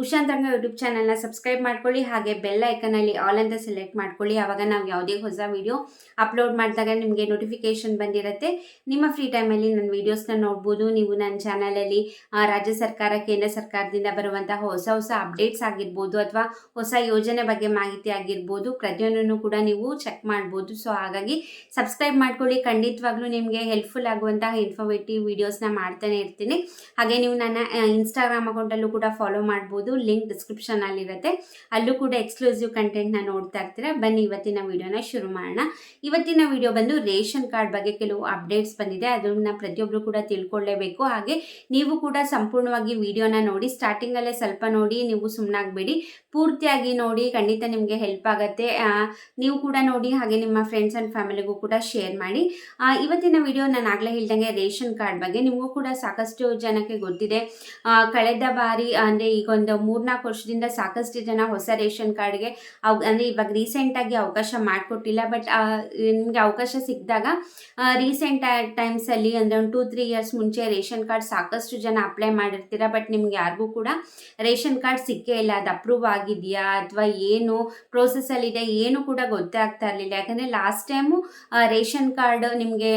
ಉಷಾ ಅಂತರಂಗ ಯೂಟ್ಯೂಬ್ ಚಾನಲ್ನ ಸಬ್ಸ್ಕ್ರೈಬ್ ಮಾಡ್ಕೊಳ್ಳಿ. ಹಾಗೆ ಬೆಲ್ ಐಕನಲ್ಲಿ ಆಲ್ ಅಂತ ಸೆಲೆಕ್ಟ್ ಮಾಡ್ಕೊಳ್ಳಿ. ಆವಾಗ ನಾವು ಯಾವುದೇ ಹೊಸ ವಿಡಿಯೋ ಅಪ್ಲೋಡ್ ಮಾಡಿದಾಗ ನಿಮಗೆ ನೋಟಿಫಿಕೇಶನ್ ಬಂದಿರುತ್ತೆ. ನಿಮ್ಮ ಫ್ರೀ ಟೈಮಲ್ಲಿ ನನ್ನ ವೀಡಿಯೋಸ್ನ ನೋಡ್ಬೋದು. ನೀವು ನನ್ನ ಚಾನಲಲ್ಲಿ ರಾಜ್ಯ ಸರ್ಕಾರ, ಕೇಂದ್ರ ಸರ್ಕಾರದಿಂದ ಬರುವಂತಹ ಹೊಸ ಹೊಸ ಅಪ್ಡೇಟ್ಸ್ ಆಗಿರ್ಬೋದು ಅಥವಾ ಹೊಸ ಯೋಜನೆ ಬಗ್ಗೆ ಮಾಹಿತಿ ಆಗಿರ್ಬೋದು, ಪ್ರತಿಯೊಂದನ್ನು ಕೂಡ ನೀವು ಚೆಕ್ ಮಾಡ್ಬೋದು. ಸೊ ಹಾಗಾಗಿ ಸಬ್ಸ್ಕ್ರೈಬ್ ಮಾಡ್ಕೊಳ್ಳಿ. ಖಂಡಿತವಾಗ್ಲೂ ನಿಮಗೆ ಹೆಲ್ಪ್ಫುಲ್ ಆಗುವಂತಹ ಇನ್ಫಾರ್ಮೇಟಿವ್ ವೀಡಿಯೋಸ್ನ ಮಾಡ್ತಾನೆ ಇರ್ತೀನಿ. ಹಾಗೆ ನೀವು ನನ್ನ ಇನ್ಸ್ಟಾಗ್ರಾಮ್ ಅಕೌಂಟಲ್ಲೂ ಕೂಡ ಫಾಲೋ ಮಾಡ್ಬೋದು. ಲಿಂಕ್ ಡಿಸ್ಕ್ರಿಪ್ಷನಲ್ಲಿರುತ್ತೆ ಅಲ್ಲೂ ಕೂಡ ಎಕ್ಸ್ಕ್ಲೂಸಿವ್ ಕಂಟೆಂಟ್ನ ನೋಡ್ತಾ ಇರ್ತೀರಾ, ಬನ್ನಿ ಇವತ್ತಿನ ವಿಡಿಯೋನ ಶುರು ಮಾಡೋಣ. ಇವತ್ತಿನ ವಿಡಿಯೋ ಬಂದು ರೇಷನ್ ಕಾರ್ಡ್ ಬಗ್ಗೆ ಕೆಲವು ಅಪ್ಡೇಟ್ಸ್ ಬಂದಿದೆ, ಅದನ್ನ ಪ್ರತಿಯೊಬ್ಬರು ಕೂಡ ತಿಳ್ಕೊಳ್ಳೇಬೇಕು. ಹಾಗೆ ನೀವು ಕೂಡ ಸಂಪೂರ್ಣವಾಗಿ ವಿಡಿಯೋನ ನೋಡಿ ಸ್ಟಾರ್ಟಿಂಗಲ್ಲೇ ಸ್ವಲ್ಪ ನೋಡಿ, ನೀವು ಸುಮ್ಮನಾಗಬೇಡಿ ಪೂರ್ತಿಯಾಗಿ ನೋಡಿ, ಖಂಡಿತ ನಿಮಗೆ ಹೆಲ್ಪ್ ಆಗುತ್ತೆ. ನೀವು ಕೂಡ ನೋಡಿ, ಹಾಗೆ ನಿಮ್ಮ ಫ್ರೆಂಡ್ಸ್ ಆ್ಯಂಡ್ ಫ್ಯಾಮಿಲಿಗೂ ಕೂಡ ಶೇರ್ ಮಾಡಿ. ಇವತ್ತಿನ ವಿಡಿಯೋ ನಾನು ಆಗಲೇ ಹೇಳ್ದಂಗೆ ರೇಷನ್ ಕಾರ್ಡ್ ಬಗ್ಗೆ ನಿಮಗೂ ಕೂಡ ಸಾಕಷ್ಟು ಜನಕ್ಕೆ ಗೊತ್ತಿದೆ. ಕಳೆದ ಬಾರಿ ಅಂದರೆ ಈಗ ಒಂದು ಮೂರ್ನಾಲ್ಕು ವರ್ಷದಿಂದ ಸಾಕಷ್ಟು ಜನ ಹೊಸ ರೇಷನ್ ಕಾರ್ಡ್ಗೆ ಅವ್, ಅಂದರೆ ಇವಾಗ ರೀಸೆಂಟಾಗಿ ಅವಕಾಶ ಮಾಡಿಕೊಟ್ಟಿಲ್ಲ ಬಟ್ ನಿಮಗೆ ಅವಕಾಶ ಸಿಕ್ಕಿದಾಗ ರೀಸೆಂಟ್ ಟೈಮ್ಸಲ್ಲಿ ಅಂದರೆ ಒಂದು ಟೂ ತ್ರೀ ಇಯರ್ಸ್ ಮುಂಚೆ ರೇಷನ್ ಕಾರ್ಡ್ ಸಾಕಷ್ಟು ಜನ ಅಪ್ಲೈ ಮಾಡಿರ್ತೀರ ಬಟ್ ನಿಮ್ಗೆ ಯಾರಿಗೂ ಕೂಡ ರೇಷನ್ ಕಾರ್ಡ್ ಸಿಕ್ಕೇ ಇಲ್ಲ. ಅದು ಅಪ್ರೂವ್ ಆಗಿದೆಯಾ ಅಥವಾ ಏನು ಪ್ರೋಸೆಸ್ಸಲ್ಲಿದೆ ಏನು ಕೂಡ ಗೊತ್ತೇ ಆಗ್ತಾ ಇರಲಿಲ್ಲ. ಯಾಕಂದರೆ ಲಾಸ್ಟ್ ಟೈಮು ರೇಷನ್ ಕಾರ್ಡ್ ನಿಮಗೆ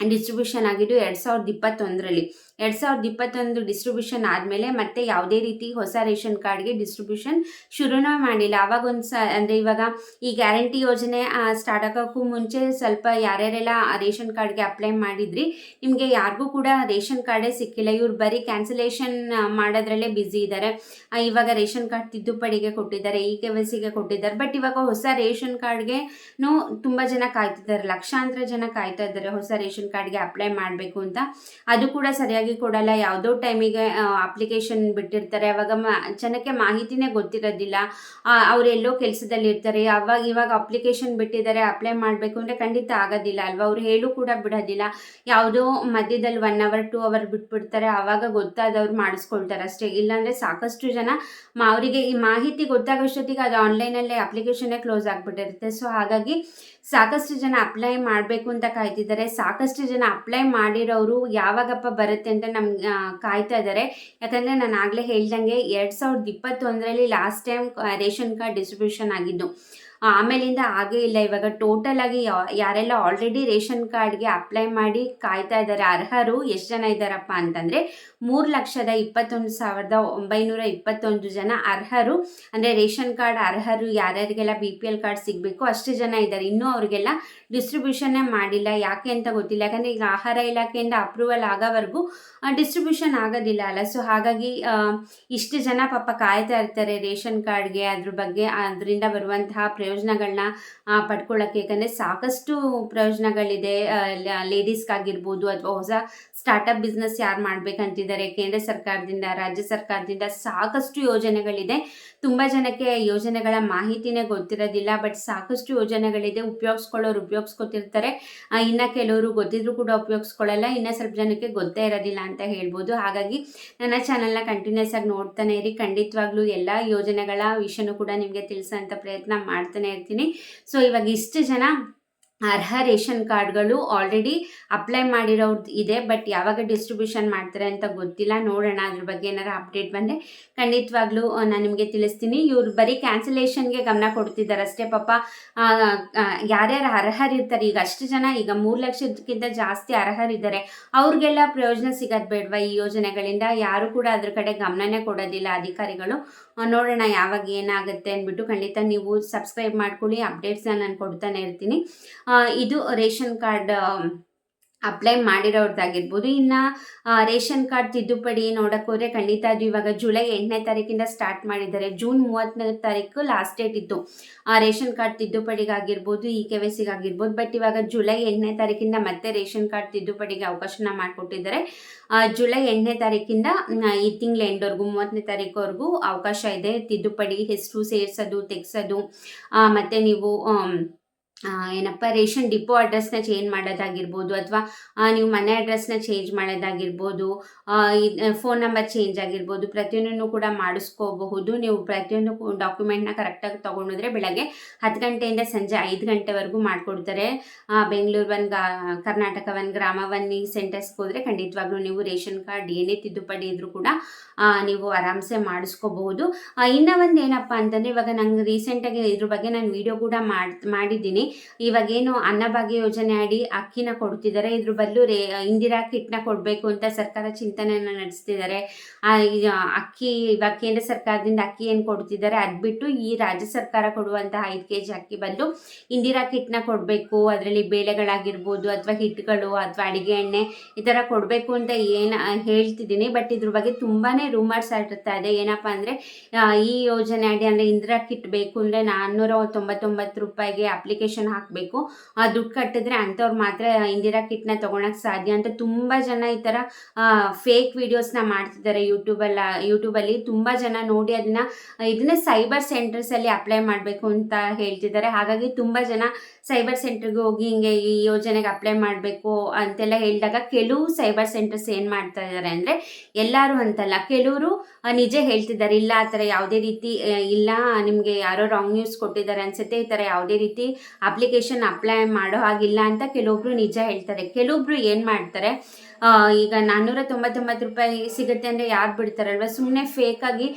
ಡಿಸ್ಟ್ರಿಬ್ಯೂಷನ್ ಆಗಿದ್ದು ಎರಡು ಸಾವಿರದ ಇಪ್ಪತ್ತೊಂದರಲ್ಲಿ. ಎರಡು ಸಾವಿರದ ಇಪ್ಪತ್ತೊಂದು ಡಿಸ್ಟ್ರಿಬ್ಯೂಷನ್ ಆದಮೇಲೆ ಮತ್ತೆ ಯಾವುದೇ ರೀತಿ ಹೊಸ ರೇಷನ್ ಕಾರ್ಡ್ಗೆ ಡಿಸ್ಟ್ರಿಬ್ಯೂಷನ್ ಶುರುನೇ ಮಾಡಿಲ್ಲ. ಆವಾಗ ಒಂದು ಸ, ಅಂದರೆ ಇವಾಗ ಈ ಗ್ಯಾರಂಟಿ ಯೋಜನೆ ಸ್ಟಾರ್ಟ್ ಆಗೋಕ್ಕೂ ಮುಂಚೆ ಸ್ವಲ್ಪ ಯಾರ್ಯಾರೆಲ್ಲ ರೇಷನ್ ಕಾರ್ಡ್ಗೆ ಅಪ್ಲೈ ಮಾಡಿದ್ರಿ, ನಿಮಗೆ ಯಾರಿಗೂ ಕೂಡ ರೇಷನ್ ಕಾರ್ಡೇ ಸಿಕ್ಕಿಲ್ಲ. ಇವ್ರು ಬರೀ ಕ್ಯಾನ್ಸಲೇಷನ್ ಮಾಡೋದ್ರಲ್ಲೇ ಬ್ಯುಸಿ ಇದ್ದಾರೆ ಇವಾಗ ರೇಷನ್ ಕಾರ್ಡ್ ತಿದ್ದುಪಡಿಗೆ ಕೊಟ್ಟಿದ್ದಾರೆ, ಇ ಕೆ ವೈ ಕೊಟ್ಟಿದ್ದಾರೆ. ಬಟ್ ಇವಾಗ ಹೊಸ ರೇಷನ್ ಕಾರ್ಡ್ಗೆ ತುಂಬ ಜನ ಕಾಯ್ತಿದ್ದಾರೆ. ಲಕ್ಷಾಂತರ ಜನ ಕಾಯ್ತಾ ಇದ್ದಾರೆ ಹೊಸ ರೇಷನ್ ಕಾರ್ಡ್ಗೆ ಅಪ್ಲೈ ಮಾಡಬೇಕು ಅಂತ. ಅದು ಕೂಡ ಸರಿಯಾಗಿ ಕೊಡಲ್ಲ. ಯಾವುದೋ ಟೈಮಿಗೆ ಅಪ್ಲಿಕೇಶನ್ ಬಿಟ್ಟಿರ್ತಾರೆ. ಅವಾಗ ಮ, ಜನಕ್ಕೆ ಮಾಹಿತಿನೇ ಗೊತ್ತಿರೋದಿಲ್ಲ. ಅವರೆಲ್ಲೋ ಕೆಲಸದಲ್ಲಿ ಇರ್ತಾರೆ. ಅವಾಗ ಇವಾಗ ಅಪ್ಲಿಕೇಶನ್ ಬಿಟ್ಟಿದ್ದಾರೆ ಅಪ್ಲೈ ಮಾಡಬೇಕು ಅಂದರೆ ಖಂಡಿತ ಆಗೋದಿಲ್ಲ ಅಲ್ವಾ? ಅವ್ರು ಹೇಳು ಕೂಡ ಬಿಡೋದಿಲ್ಲ. ಯಾವುದೋ ಮಧ್ಯದಲ್ಲಿ ಒನ್ ಅವರ್ ಟೂ ಅವರ್ ಬಿಟ್ಬಿಡ್ತಾರೆ. ಆವಾಗ ಗೊತ್ತಾದವ್ರು ಮಾಡಿಸ್ಕೊಳ್ತಾರೆ ಅಷ್ಟೇ. ಇಲ್ಲಾಂದರೆ ಸಾಕಷ್ಟು ಜನ ಅವರಿಗೆ ಈ ಮಾಹಿತಿ ಗೊತ್ತಾಗೋಷ್ಟೊತ್ತಿಗೆ ಅದು ಆನ್ಲೈನಲ್ಲೇ ಅಪ್ಲಿಕೇಶನ್ನೇ ಕ್ಲೋಸ್ ಆಗಿಬಿಟ್ಟಿರುತ್ತೆ. ಸೊ ಹಾಗಾಗಿ ಸಾಕಷ್ಟು ಜನ ಅಪ್ಲೈ ಮಾಡಬೇಕು ಅಂತ ಕಾಯ್ತಿದ್ದಾರೆ. ಸಾಕಷ್ಟು ಜನ ಅಪ್ಲೈ ಮಾಡಿರೋರು ಯಾವಾಗಪ್ಪ ಬರುತ್ತೆ ಅಂತ ನಮ್ಗೆ ಕಾಯ್ತಾ ಇದ್ದಾರೆ ಯಾಕಂದರೆ ನಾನು ಆಗಲೇ ಹೇಳ್ದಂಗೆ ಎರಡು ಸಾವಿರದ ಇಪ್ಪತ್ತೊಂದರಲ್ಲಿ last time ration card distribution ಆಗಿದ್ದು. ಆಮೇಲಿಂದ ಆಗೇ ಇಲ್ಲ. ಇವಾಗ ಟೋಟಲ್ ಆಗಿ ಯಾರೆಲ್ಲ ಆಲ್ರೆಡಿ ರೇಷನ್ ಕಾರ್ಡ್ಗೆ ಅಪ್ಲೈ ಮಾಡಿ ಕಾಯ್ತಾ ಇದ್ದಾರೆ ಅರ್ಹರು ಎಷ್ಟು ಜನ ಇದ್ದಾರಪ್ಪ ಅಂತಂದರೆ ಮೂರು ಲಕ್ಷದ ಇಪ್ಪತ್ತೊಂದು ಸಾವಿರದ ಒಂಬೈನೂರ ಇಪ್ಪತ್ತೊಂದು ಜನ ಅರ್ಹರು. ಅಂದರೆ ರೇಷನ್ ಕಾರ್ಡ್ ಅರ್ಹರು ಯಾರ್ಯಾರಿಗೆಲ್ಲ ಬಿ ಪಿ ಎಲ್ ಕಾರ್ಡ್ ಸಿಗಬೇಕು ಅಷ್ಟು ಜನ ಇದ್ದಾರೆ ಇನ್ನೂ ಅವರಿಗೆಲ್ಲ ಡಿಸ್ಟ್ರಿಬ್ಯೂಷನ್ನೇ ಮಾಡಿಲ್ಲ. ಯಾಕೆ ಅಂತ ಗೊತ್ತಿಲ್ಲ. ಯಾಕಂದರೆ ಈಗ ಆಹಾರ ಇಲಾಖೆಯಿಂದ ಅಪ್ರೂವಲ್ ಆಗೋವರೆಗೂ ಡಿಸ್ಟ್ರಿಬ್ಯೂಷನ್ ಆಗೋದಿಲ್ಲ ಅಲ್ಲ. ಸೊ ಹಾಗಾಗಿ ಇಷ್ಟು ಜನ ಪಾಪ ಕಾಯ್ತಾ ಇರ್ತಾರೆ ರೇಷನ್ ಕಾರ್ಡ್ಗೆ, ಅದ್ರ ಬಗ್ಗೆ, ಅದರಿಂದ ಬರುವಂತಹ ಪ್ರಯೋಜನಗಳನ್ನ ಪಡ್ಕೊಳ್ಳೋಕ್ಕೆ. ಯಾಕಂದರೆ ಸಾಕಷ್ಟು ಪ್ರಯೋಜನಗಳಿದೆ. ಲೇಡೀಸ್ಗಾಗಿರ್ಬೋದು ಅಥವಾ ಹೊಸ ಸ್ಟಾರ್ಟಪ್ ಬಿಸ್ನೆಸ್ ಯಾರು ಮಾಡಬೇಕಂತಿದ್ದಾರೆ, ಕೇಂದ್ರ ಸರ್ಕಾರದಿಂದ, ರಾಜ್ಯ ಸರ್ಕಾರದಿಂದ ಸಾಕಷ್ಟು ಯೋಜನೆಗಳಿದೆ. ತುಂಬ ಜನಕ್ಕೆ ಯೋಜನೆಗಳ ಮಾಹಿತಿನೇ ಗೊತ್ತಿರೋದಿಲ್ಲ, ಬಟ್ ಸಾಕಷ್ಟು ಯೋಜನೆಗಳಿದೆ. ಉಪಯೋಗಿಸ್ಕೊಳ್ಳೋರು ಉಪಯೋಗಿಸ್ಕೊತಿರ್ತಾರೆ. ಇನ್ನು ಕೆಲವರು ಗೊತ್ತಿದ್ರು ಕೂಡ ಉಪಯೋಗಿಸ್ಕೊಳ್ಳಲ್ಲ ಇನ್ನು ಸ್ವಲ್ಪ ಜನಕ್ಕೆ ಗೊತ್ತೇ ಇರೋದಿಲ್ಲ ಅಂತ ಹೇಳ್ಬೋದು. ಹಾಗಾಗಿ ನನ್ನ ಚಾನಲ್ನ ಕಂಟಿನ್ಯೂಸ್ ಆಗಿ ನೋಡ್ತಾನೆ ಇರಿ. ಖಂಡಿತವಾಗ್ಲೂ ಎಲ್ಲ ಯೋಜನೆಗಳ ವಿಷಯನೂ ಕೂಡ ನಿಮಗೆ ತಿಳಿಸೋಂಥ ಪ್ರಯತ್ನ ಮಾಡ್ತಾನೆ ಇರ್ತೀನಿ. ಸೊ ಇವಾಗ ಇಷ್ಟು ಜನ ಅರ್ಹ ರೇಷನ್ ಕಾರ್ಡ್ಗಳು ಆಲ್ರೆಡಿ ಅಪ್ಲೈ ಮಾಡಿರೋದು ಇದೆ, ಬಟ್ ಯಾವಾಗ ಡಿಸ್ಟ್ರಿಬ್ಯೂಷನ್ ಮಾಡ್ತಾರೆ ಅಂತ ಗೊತ್ತಿಲ್ಲ. ನೋಡೋಣ, ಅದ್ರ ಬಗ್ಗೆ ಏನಾರು ಅಪ್ಡೇಟ್ ಬಂದರೆ ಖಂಡಿತವಾಗ್ಲೂ ನಾನು ನಿಮಗೆ ತಿಳಿಸ್ತೀನಿ. ಇವ್ರು ಬರೀ ಕ್ಯಾನ್ಸಲೇಷನ್ಗೆ ಗಮನ ಕೊಡ್ತಿದ್ದಾರೆ ಅಷ್ಟೇ. ಪಾಪ ಯಾರ್ಯಾರು ಅರ್ಹರಿರ್ತಾರೆ ಈಗ ಅಷ್ಟು ಜನ, ಈಗ ಮೂರು ಲಕ್ಷಕ್ಕಿಂತ ಜಾಸ್ತಿ ಅರ್ಹರಿದ್ದಾರೆ ಅವ್ರಿಗೆಲ್ಲ ಪ್ರಯೋಜನ ಸಿಗೋದು ಬೇಡವಾ ಈ ಯೋಜನೆಗಳಿಂದ? ಯಾರು ಕೂಡ ಅದ್ರ ಕಡೆ ಗಮನನೇ ಕೊಡೋದಿಲ್ಲ ಅಧಿಕಾರಿಗಳು. ನೋಡೋಣ ಯಾವಾಗ ಏನಾಗುತ್ತೆ ಅಂದ್ಬಿಟ್ಟು ಖಂಡಿತ ನೀವು ಸಬ್ಸ್ಕ್ರೈಬ್ ಮಾಡ್ಕೊಳ್ಳಿ. ಅಪ್ಡೇಟ್ಸ್ನ ನಾನು ಕೊಡ್ತಾನೆ ಇರ್ತೀನಿ. ಇದು ರೇಷನ್ ಕಾರ್ಡ್ ಅಪ್ಲೈ ಮಾಡಿರೋರ್ದಾಗಿರ್ಬೋದು. ಇನ್ನು ರೇಷನ್ ಕಾರ್ಡ್ ತಿದ್ದುಪಡಿ ನೋಡಕ್ಕೆ ಹೋದರೆ ಖಂಡಿತ ಅದು ಇವಾಗ ಜುಲೈ ಎಂಟನೇ ತಾರೀಕಿಂದ ಸ್ಟಾರ್ಟ್ ಮಾಡಿದ್ದಾರೆ. ಜೂನ್ ಮೂವತ್ತನೇ ತಾರೀಕು ಲಾಸ್ಟ್ ಡೇಟ್ ಇತ್ತು ಆ, ರೇಷನ್ ಕಾರ್ಡ್ ತಿದ್ದುಪಡಿಗಾಗಿರ್ಬೋದು ಇ ಕೆ ವೈ ಸಿಗಾಗಿರ್ಬೋದು. ಬಟ್ ಇವಾಗ ಜುಲೈ ಎಂಟನೇ ತಾರೀಕಿಂದ ಮತ್ತೆ ರೇಷನ್ ಕಾರ್ಡ್ ತಿದ್ದುಪಡಿಗೆ ಅವಕಾಶನ ಮಾಡಿಕೊಟ್ಟಿದ್ದಾರೆ. ಜುಲೈ ಎಂಟನೇ ತಾರೀಕಿಂದ ಈ ತಿಂಗಳ ಎಂಡ್ವರೆಗೂ, ಮೂವತ್ತನೇ ತಾರೀಕುವರೆಗೂ ಅವಕಾಶ ಇದೆ. ತಿದ್ದುಪಡಿ, ಹೆಸರು ಸೇರಿಸೋದು, ತೆಗ್ಸೋದು ಮತ್ತು ನೀವು ಏನಪ್ಪ, ರೇಷನ್ ಡಿಪೋ ಅಡ್ರೆಸ್ನ ಚೇಂಜ್ ಮಾಡೋದಾಗಿರ್ಬೋದು ಅಥವಾ ನೀವು ಮನೆ ಅಡ್ರೆಸ್ನ ಚೇಂಜ್ ಮಾಡೋದಾಗಿರ್ಬೋದು ಫೋನ್ ನಂಬರ್ ಚೇಂಜ್ ಆಗಿರ್ಬೋದು, ಪ್ರತಿಯೊಂದನ್ನು ಕೂಡ ಮಾಡಿಸ್ಕೋಬಹುದು. ನೀವು ಪ್ರತಿಯೊಂದು ಡಾಕ್ಯುಮೆಂಟ್ನ ಕರೆಕ್ಟಾಗಿ ತೊಗೊಂಡಿದ್ರೆ ಬೆಳಗ್ಗೆ ಹತ್ತು ಗಂಟೆಯಿಂದ ಸಂಜೆ ಐದು ಗಂಟೆವರೆಗೂ ಮಾಡಿಕೊಡ್ತಾರೆ. ಬೆಂಗಳೂರು ಒನ್ ಗಾ, ಕರ್ನಾಟಕ ಒನ್, ಗ್ರಾಮ ಒನ್, ಈ ಸೆಂಟರ್ಸ್ಗೆ ಹೋದರೆ ಖಂಡಿತವಾಗ್ಲೂ ನೀವು ರೇಷನ್ ಕಾರ್ಡ್ ಏನೇ ತಿದ್ದುಪಡಿ ಇದ್ರೂ ಕೂಡ ನೀವು ಆರಾಮ್ಸೆ ಮಾಡಿಸ್ಕೋಬಹುದು. ಇನ್ನೂ ಒಂದು ಏನಪ್ಪ ಅಂತಂದರೆ ಇವಾಗ ನಂಗೆ ರೀಸೆಂಟಾಗಿ ಇದ್ರ ಬಗ್ಗೆ ನಾನು ವಿಡಿಯೋ ಕೂಡ ಮಾಡಿ, ಮಾಡಿದ್ದೀನಿ. ಇವಾಗೇನು ಅನ್ನಭಾಗ್ಯ ಯೋಜನೆ ಅಡಿ ಅಕ್ಕಿನ ಕೊಡ್ತಿದ್ದಾರೆ. ಇದ್ರ ಬದಲು ರೇ, ಇಂದಿರಾ ಕಿಟ್ನ ಕೊಡಬೇಕು ಅಂತ ಸರ್ಕಾರ ಚಿಂತನೆಯನ್ನು ನಡೆಸ್ತಿದ್ದಾರೆ. ಅಕ್ಕಿ, ಇವಾಗ ಕೇಂದ್ರ ಸರ್ಕಾರದಿಂದ ಅಕ್ಕಿ ಏನು ಕೊಡ್ತಿದ್ದಾರೆ? ಅದು ಬಿಟ್ಟು ಈ ರಾಜ್ಯ ಸರ್ಕಾರ ಕೊಡುವಂತಹ ಐದು ಕೆ ಜಿ ಅಕ್ಕಿ ಬದಲು ಇಂದಿರಾ ಕಿಟ್ನ ಕೊಡಬೇಕು. ಅದರಲ್ಲಿ ಬೇಳೆಗಳಾಗಿರ್ಬೋದು ಅಥವಾ ಹಿಟ್ಟುಗಳು ಅಥವಾ ಅಡಿಗೆ ಎಣ್ಣೆ ಈ ಥರ ಕೊಡಬೇಕು ಅಂತ ಏನು ಹೇಳ್ತಿದ್ದೀನಿ. ಬಟ್ ಇದ್ರ ಬಗ್ಗೆ ತುಂಬಾ ರೂಮರ್ಸ್ ಆಗಿರ್ತಾ ಇದೆ. ಏನಪ್ಪ ಅಂದರೆ ಈ ಯೋಜನೆ ಅಡಿ ಅಂದರೆ ಇಂದಿರಾ ಕಿಟ್ ಬೇಕು ಅಂದರೆ ನಾನ್ನೂರ ತೊಂಬತ್ತೊಂಬತ್ತು ರೂಪಾಯಿಗೆ ಅಪ್ಲಿಕೇಶನ್ ಹಾಕಬೇಕು. ದುಡ್ಡು ಕಟ್ಟಿದ್ರೆ ಅಂಥವ್ರು ಮಾತ್ರ ಇಂದಿರಾ ಕಿಟ್ನ ತೊಗೊಳಕ್ಕೆ ಸಾಧ್ಯ ಅಂತ ತುಂಬ ಜನ ಈ ಥರ ಫೇಕ್ ವಿಡಿಯೋಸ್ನ ಮಾಡ್ತಿದ್ದಾರೆ ಯೂಟ್ಯೂಬಲ್ಲ ಯೂಟ್ಯೂಬಲ್ಲಿ ತುಂಬ ಜನ ನೋಡಿ ಅದನ್ನು ಇದನ್ನ ಸೈಬರ್ ಸೆಂಟರ್ಸಲ್ಲಿ ಅಪ್ಲೈ ಮಾಡಬೇಕು ಅಂತ ಹೇಳ್ತಿದ್ದಾರೆ. ಹಾಗಾಗಿ ತುಂಬ ಜನ ಸೈಬರ್ ಸೆಂಟರ್ಗೆ ಹೋಗಿ ಹಿಂಗೆ ಈ ಯೋಜನೆಗೆ ಅಪ್ಲೈ ಮಾಡಬೇಕು ಅಂತೆಲ್ಲ ಹೇಳಿದಾಗ ಕೆಲವು ಸೈಬರ್ ಸೆಂಟರ್ಸ್ ಏನು ಮಾಡ್ತಾ ಇದ್ದಾರೆ ಅಂದರೆ ಎಲ್ಲರೂ ಅಂತಲ್ಲ, ಕೆಲವರು ನಿಜ ಹೇಳ್ತಿದ್ದಾರೆ. ಇಲ್ಲ, ಆ ಥರ ಯಾವುದೇ ರೀತಿ ಇಲ್ಲ, ನಿಮಗೆ ಯಾರೋ ರಾಂಗ್ ನ್ಯೂಸ್ ಕೊಟ್ಟಿದ್ದಾರೆ ಅನಿಸುತ್ತೆ, ಈ ಥರ ಯಾವುದೇ ರೀತಿ ಅಪ್ಲಿಕೇಶನ್ ಅಪ್ಲೈ ಮಾಡೋ ಹಾಗಿಲ್ಲ ಅಂತ ಕೆಲವೊಬ್ರು ನಿಜ ಹೇಳ್ತಾರೆ. ಕೆಲವೊಬ್ರು ಏನು ಮಾಡ್ತಾರೆ ಈಗ ನಾನ್ನೂರ ತೊಂಬತ್ತೊಂಬತ್ತು ರೂಪಾಯಿ ಸಿಗುತ್ತೆ ಅಂದರೆ ಯಾರು ಬಿಡ್ತಾರಲ್ವ? ಸುಮ್ಮನೆ ಫೇಕಾಗಿ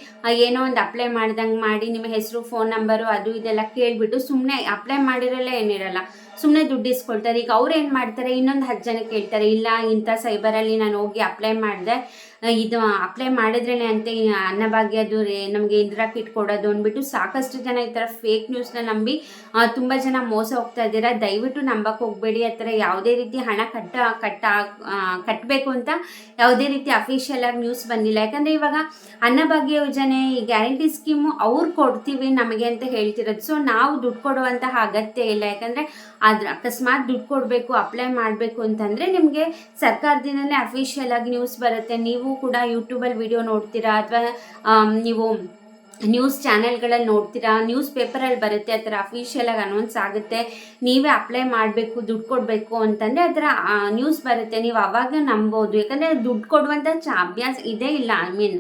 ಏನೋ ಒಂದು ಅಪ್ಲೈ ಮಾಡ್ದಂಗೆ ಮಾಡಿ ನಿಮ್ಮ ಹೆಸರು ಫೋನ್ ನಂಬರು ಅದು ಇದೆಲ್ಲ ಕೇಳಿಬಿಟ್ಟು ಸುಮ್ಮನೆ ಅಪ್ಲೈ ಮಾಡಿರಲ್ಲ ಏನಿರಲ್ಲ. ಸುಮ್ಮನೆ ದುಡ್ಡು ಇಸ್ಕೊಳ್ತಾರೆ. ಈಗ ಅವ್ರು ಏನು ಮಾಡ್ತಾರೆ? ಇನ್ನೊಂದು ಹತ್ತು ಜನ ಕೇಳ್ತಾರೆ, ಇಲ್ಲ ಇಂಥ ಸೈಬರಲ್ಲಿ ನಾನು ಹೋಗಿ ಅಪ್ಲೈ ಮಾಡಿದೆ. ಇದು ಅಪ್ಲೈ ಮಾಡಿದ್ರೇ ಅಂತ ಅನ್ನಭಾಗ್ಯದು ರೇ ನಮಗೆ ಇಂದಿರಾ ಕಿಟ್ ಕೊಡೋದು ಅಂದ್ಬಿಟ್ಟು ಸಾಕಷ್ಟು ಜನ ಈ ಥರ ಫೇಕ್ ನ್ಯೂಸ್ನ ನಂಬಿ ತುಂಬ ಜನ ಮೋಸ ಹೋಗ್ತಾ ಇದ್ದೀರಾ? ದಯವಿಟ್ಟು ನಂಬಕ್ಕೆ ಹೋಗಬೇಡಿ. ಆ ಥರ ಯಾವುದೇ ರೀತಿ ಹಣ ಕಟ್ಟ ಕಟ್ಟ ಕಟ್ಟಬೇಕು ಅಂತ ಯಾವುದೇ ರೀತಿ ಅಫಿಷಿಯಲ್ ಆಗಿ ನ್ಯೂಸ್ ಬಂದಿಲ್ಲ. ಯಾಕಂದರೆ ಇವಾಗ ಅನ್ನಭಾಗ್ಯ ಯೋಜನೆ ಈ ಗ್ಯಾರಂಟಿ ಸ್ಕೀಮು ಅವ್ರು ಕೊಡ್ತೀವಿ ನಮಗೆ ಅಂತ ಹೇಳ್ತಿರೋದು. ಸೊ ನಾವು ದುಡ್ಡು ಕೊಡುವಂತಹ ಅಗತ್ಯ ಇಲ್ಲ. ಯಾಕಂದರೆ ಅದ್ರ ಅಕಸ್ಮಾತ್ ದುಡ್ಡು ಕೊಡಬೇಕು ಅಪ್ಲೈ ಮಾಡಬೇಕು ಅಂತಂದರೆ ನಿಮಗೆ ಸರ್ಕಾರದಿಂದಲೇ ಅಫಿಷಿಯಲ್ ಆಗಿ ನ್ಯೂಸ್ ಬರುತ್ತೆ. ನೀವು ಕೂಡ ಯೂಟ್ಯೂಬಲ್ಲಿ ವಿಡಿಯೋ ನೋಡ್ತೀರಾ ಅಥವಾ ನೀವು ನ್ಯೂಸ್ ಚಾನೆಲ್ಗಳಲ್ಲಿ ನೋಡ್ತೀರಾ, ನ್ಯೂಸ್ ಪೇಪರಲ್ಲಿ ಬರುತ್ತೆ, ಆ ಥರ ಅಫಿಷಿಯಲಾಗಿ ಅನೌನ್ಸ್ ಆಗುತ್ತೆ, ನೀವೇ ಅಪ್ಲೈ ಮಾಡಬೇಕು, ದುಡ್ಡು ಕೊಡಬೇಕು ಅಂತಂದರೆ ಆ ಥರ ನ್ಯೂಸ್ ಬರುತ್ತೆ. ನೀವು ಅವಾಗ ನಂಬೋದು. ಯಾಕಂದರೆ ದುಡ್ಡು ಕೊಡುವಂಥ ಚ ಅಭ್ಯಾಸ ಇದೇ ಇಲ್ಲ, ಐ ಮೀನ್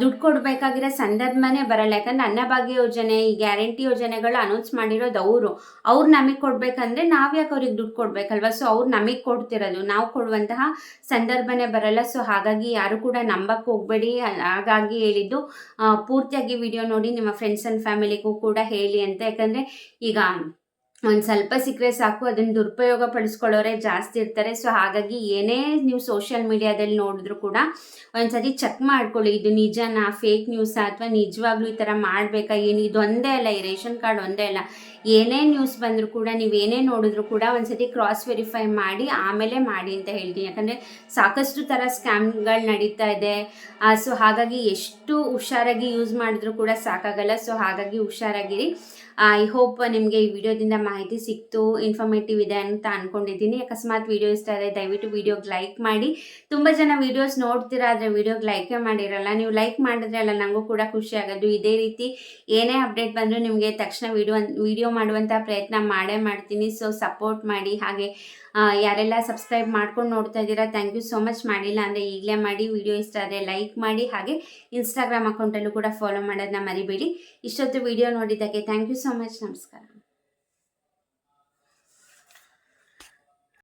ದುಡ್ಡು ಕೊಡಬೇಕಾಗಿರೋ ಸಂದರ್ಭನೇ ಬರಲ್ಲ. ಯಾಕಂದರೆ ಅನ್ನಭಾಗ್ಯ ಯೋಜನೆ, ಈ ಗ್ಯಾರಂಟಿ ಯೋಜನೆಗಳು ಅನೌನ್ಸ್ ಮಾಡಿರೋದು ಅವರು. ಅವ್ರು ನಮಗೆ ಕೊಡಬೇಕಂದ್ರೆ ನಾವು ಯಾಕೆ ಅವ್ರಿಗೆ ದುಡ್ಡು ಕೊಡಬೇಕಲ್ವ? ಸೊ ಅವ್ರು ನಮಗೆ ಕೊಡ್ತಿರೋದು. ನಾವು ಕೊಡುವಂತಹ ಸಂದರ್ಭನೇ ಬರಲ್ಲ. ಸೊ ಹಾಗಾಗಿ ಯಾರು ಕೂಡ ನಂಬಕ್ಕೆ ಹೋಗಬೇಡಿ. ಹಾಗಾಗಿ ಹೇಳಿದ್ದು ಪೂರ್ತಿಯಾಗಿ ವಿಡಿಯೋ ನೋಡಿ, ನಿಮ್ಮ ಫ್ರೆಂಡ್ಸ್ ಆ್ಯಂಡ್ ಫ್ಯಾಮಿಲಿಗೂ ಕೂಡ ಹೇಳಿ ಅಂತ. ಯಾಕಂದರೆ ಈಗ ಒಂದು ಸ್ವಲ್ಪ ಸಿಕ್ಕರೆ ಸಾಕು, ಅದನ್ನು ದುರುಪಯೋಗ ಪಡಿಸ್ಕೊಳ್ಳೋರೆ ಜಾಸ್ತಿ ಇರ್ತಾರೆ. ಸೊ ಹಾಗಾಗಿ ಏನೇ ನೀವು ಸೋಷಿಯಲ್ ಮೀಡಿಯಾದಲ್ಲಿ ನೋಡಿದ್ರು ಕೂಡ ಒಂದ್ಸರಿ ಚೆಕ್ ಮಾಡ್ಕೊಳ್ಳಿ, ಇದು ನಿಜನಾ ಫೇಕ್ ನ್ಯೂಸಾ ಅಥವಾ ನಿಜವಾಗ್ಲೂ ಈ ಥರ ಮಾಡಬೇಕಾ, ಏನು? ಇದು ಒಂದೇ ಅಲ್ಲ, ಈ ರೇಷನ್ ಕಾರ್ಡ್ ಒಂದೇ ಅಲ್ಲ. ಏನೇ ನ್ಯೂಸ್ ಬಂದರೂ ಕೂಡ, ನೀವು ಏನೇ ನೋಡಿದ್ರು ಕೂಡ ಒಂದ್ಸತಿ ಕ್ರಾಸ್ ವೆರಿಫೈ ಮಾಡಿ, ಆಮೇಲೆ ಮಾಡಿ ಅಂತ ಹೇಳ್ತೀನಿ. ಯಾಕಂದರೆ ಸಾಕಷ್ಟು ಥರ ಸ್ಕ್ಯಾಮ್ಗಳು ನಡೀತಾ ಇದೆ. ಸೊ ಹಾಗಾಗಿ ಎಷ್ಟು ಹುಷಾರಾಗಿ ಯೂಸ್ ಮಾಡಿದ್ರು ಕೂಡ ಸಾಕಾಗಲ್ಲ. ಸೊ ಹಾಗಾಗಿ ಹುಷಾರಾಗಿರಿ. ಐ ಹೋಪ್ ನಿಮಗೆ ಈ ವಿಡಿಯೋದಿಂದ ಮಾಹಿತಿ ಸಿಕ್ತು ಇನ್ಫಾರ್ಮೇಟಿವ್ ಇದೆ ಅಂತ ಅಂದ್ಕೊಂಡಿದ್ದೀನಿ ಅಕಸ್ಮಾತ್ ವಿಡಿಯೋ ಇಷ್ಟ ಆದರೆ ದಯವಿಟ್ಟು ವಿಡಿಯೋಗೆ ಲೈಕ್ ಮಾಡಿ. ತುಂಬ ಜನ ವಿಡಿಯೋಸ್ ನೋಡ್ತೀರಾ, ಆದರೆ ವಿಡಿಯೋಗೆ ಲೈಕೇ ಮಾಡಿರಲ್ಲ. ನೀವು ಲೈಕ್ ಮಾಡಿದ್ರೆ ಅಲ್ಲ ನನಗೂ ಕೂಡ ಖುಷಿಯಾಗೋದು ಇದೇ ರೀತಿ ಏನೇ ಅಪ್ಡೇಟ್ ಬಂದರೂ ನಿಮಗೆ ತಕ್ಷಣ ವಿಡಿಯೋ ವಿಡಿಯೋ ಮಾಡುವಂಥ ಪ್ರಯತ್ನ ಮಾಡೇ ಮಾಡ್ತೀನಿ. ಸೊ ಸಪೋರ್ಟ್ ಮಾಡಿ. ಹಾಗೆ ಯಾರೆಲ್ಲ ಸಬ್ಸ್ಕ್ರೈಬ್ ಮಾಡ್ಕೊಂಡು ನೋಡ್ತಾ ಇದ್ದೀರಾ ಥ್ಯಾಂಕ್ ಯು ಸೋ ಮಚ್ ಮಾಡಿಲ್ಲ ಅಂದರೆ ಈಗಲೇ ಮಾಡಿ. ವಿಡಿಯೋ ಇಷ್ಟ ಆದರೆ ಲೈಕ್ ಮಾಡಿ. ಹಾಗೆ ಇನ್ಸ್ಟಾಗ್ರಾಮ್ ಅಕೌಂಟಲ್ಲೂ ಕೂಡ ಫಾಲೋ ಮಾಡೋದನ್ನ ಮರಿಬೇಡಿ. ಇಷ್ಟೊತ್ತು ವಿಡಿಯೋ ನೋಡಿದ್ದಕ್ಕೆ ಥ್ಯಾಂಕ್ ಯು ಸೋ ಮಚ್ ನಮಸ್ಕಾರ.